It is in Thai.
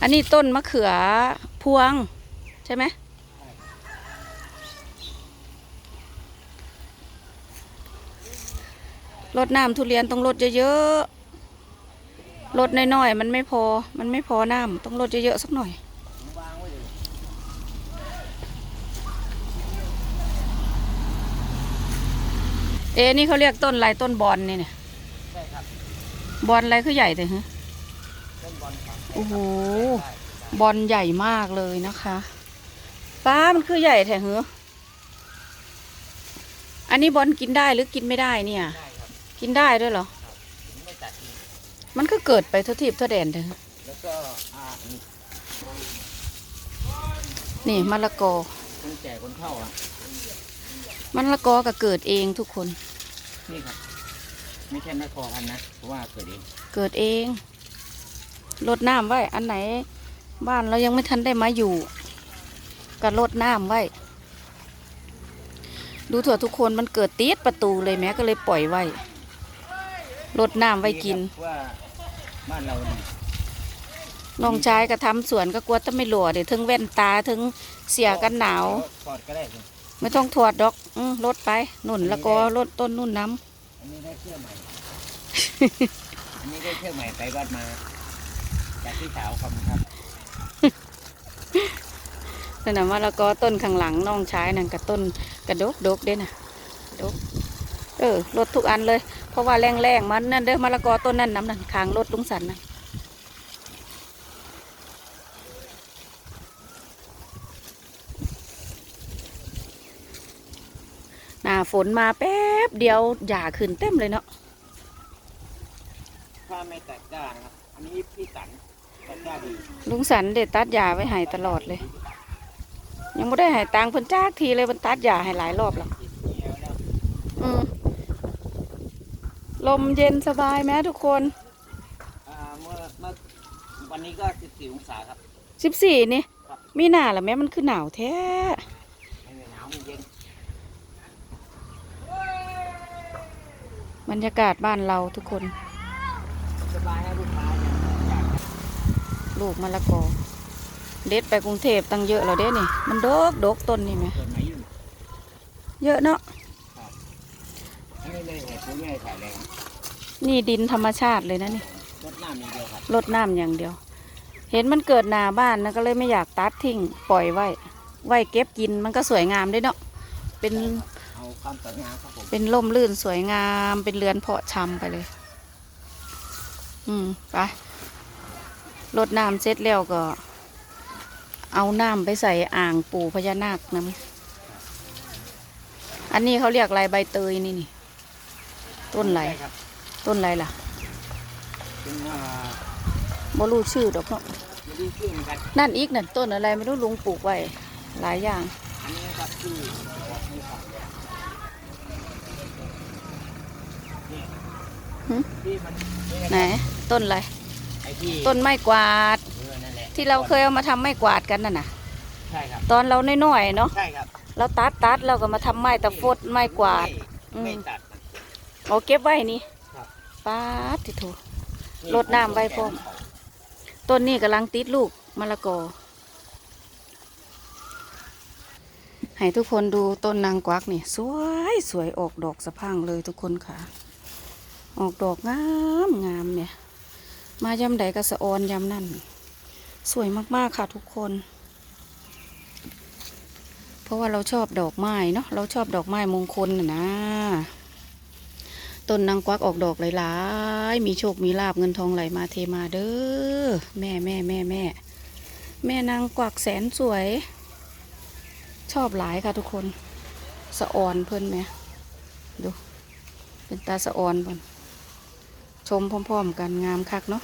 อันนี้ต้นมะเขือพวง ใช่ไหม รดน้ำทุเรียนต้องรดเยอะๆรดน้อยๆ มันไม่พอ มันไม่พอน้ำต้องรดเยอะๆสักหน่อยเอ๊นี่เขาเรียกต้นอะไรต้นบอลนี่เนี่ยใช่ครับบอลอะไรคือใหญ่แต่ฮะต้นบอลครับ โอ้โห บอลใหญ่มากเลยนะคะป้ามันคือใหญ่แท้เหรออันนี้บอลกินได้หรือกินไม่ได้เนี่ย ได้ครับกินได้ด้วยเหรอถึงไม่ตัดทิ้งมันก็เกิดไปทั่วทิพย์ทั่วแดนเถอะแล้วก็อ่าอันนี้นี่มะละกอ คนแก่คนเฒ่าอะมะละกอก็เกิดเองทุกคน นี่ครับ ไม่ใช่ไม่พอกันนะเพราะว่าเกิดเองเกิดเอง รดน้ำไว้ อันไหนบ้านเรายังไม่ทันได้มาอยู่ก็รดน้ำไว้ ดูถั่วทุกคนมันเกิดตีดประตูเลยแม้ก็เลยปล่อยไว้รดน้ำไว้กินว่าบ้านเราน้องชายก็ทำสวนก็กลัวจะไม่หลัวเดี๋ยวถึงแว่นตาถึงเสียกันหนาว ถอดก็ได้สิไม่ต้องถอดดอกอลดไปนุ่นแล้วก็ลดต้นนุ่นน้ำอันนี้ได้เสื้อใหม่อันนี้ได้เสื้อใหม่ไปวัดมา จากที่สาวขอบคุณครับำนั่นนะมะละกอต้นข้างหลังน้องชายนั่นกับต้นกระดกดกเด้น่ะดกเออลดทุกอันเลย เพราะว่าแรงแรงๆมันนั่นเด้อมะละกอต้นนั่นน้ำนั่นคางลดลุงสันนั่นหน้าฝนมาแป๊บเดียวหย่าขึ้นเต็มเลยเนาะถ้าไม่ตัดก้านะครับ อันนี้พี่สันตัดก้าดี ลุงสันเด็ดตัดยาไว้ให้ตลอดเลย ยังไม่ได้ให้ตังค์เพิ่นจ้ากทีเลยมันตัดยาให้หลายรอบแล้วแล้วแล้วอืมลมเย็นสบายไหมทุกคนอ่าเมื่อเมื่อวันนี้ก็14องศาครับสิบสี่นี่ครับมีหน้าละแม่มันคือหนาวแท้ไม่หนาวไม่เย็นบรรยากาศบ้านเราทุกคนสบายให้ลูกค้าเนี่ยอยาก ลูกมะละกอ เด็ดไปกรุงเทพตั้งเยอะแล้วเด้นี่ มันดกดกต้นนี่ไหมเยอะเนาะนี่ดินธรรมชาติเลยนะนี่รดน้ำอย่างเดียวครับรดน้ำอย่างเดียว เห็นมันเกิดหนาบ้านนะก็เลยไม่อยากตัดทิ้งปล่อยไว้ ไว้เก็บกินมันก็สวยงามด้วยเนาะเป็นเป็นร่มรื่นสวยงาม เป็นเรือนเพาะชำไปเลย อืม ไป รดน้ำเสร็จแล้วก็ เอาน้ำไปใส่อ่างปู่พญานาคน้ำอันนี้เขาเรียกอะไรใบเตยนี่นี่ ต้นอะไรใช่ครับต้นอะไรล่ะเป็นอ่าบ่รู้ชื่อดอกเนาะไม่ได้ชื่อเหมือนกันนั่นอีกนั่นต้นอะไรไม่รู้ลุงปลูกไว้ หลายอย่างอันนี้ครับชื่อบอกให้ฟังหึที่มันนี่ไหนต้นอะไรไอ้ ที่ต้นไม้กวาด เออนั่นแหละที่เราเคยเอามาทำไม้กวาดกันน่ะนะใช่ครับ ตอนเราน้อยๆเนาะใช่ครับเราตัดตัดเราก็มาทำไม้ตะฟดไม้กวาดอืมไม่ตัดมัน เอาเก็บไว้นี่ครับป้าดทิโถ รดน้ำไว้พร้อม ต้นนี้กำลังติดลูกมะละกอ ให้ทุกคนดูต้นนางกวักนี่ สวยสวยออกดอกสะพรังเลยทุกคนค่ะ ออกดอกงามงามเนี่ย มายำใดก็สะออนยำนั่น สวยมากๆค่ะทุกคน เพราะว่าเราชอบดอกไม้เนาะเราชอบดอกไม้มงคลนะนะต้นนางกวักออกดอกหลายๆ มีโชคมีลาบเงินทองไหลมาเทมาเด้อแม่แม่แม่แม่แม่นางกวักแสนสวย ชอบหลายค่ะทุกคน สะออนเพิ่นแหมดู เป็นตาสะออนเพิ่น ชมพร้อมๆกันงามคักเนาะ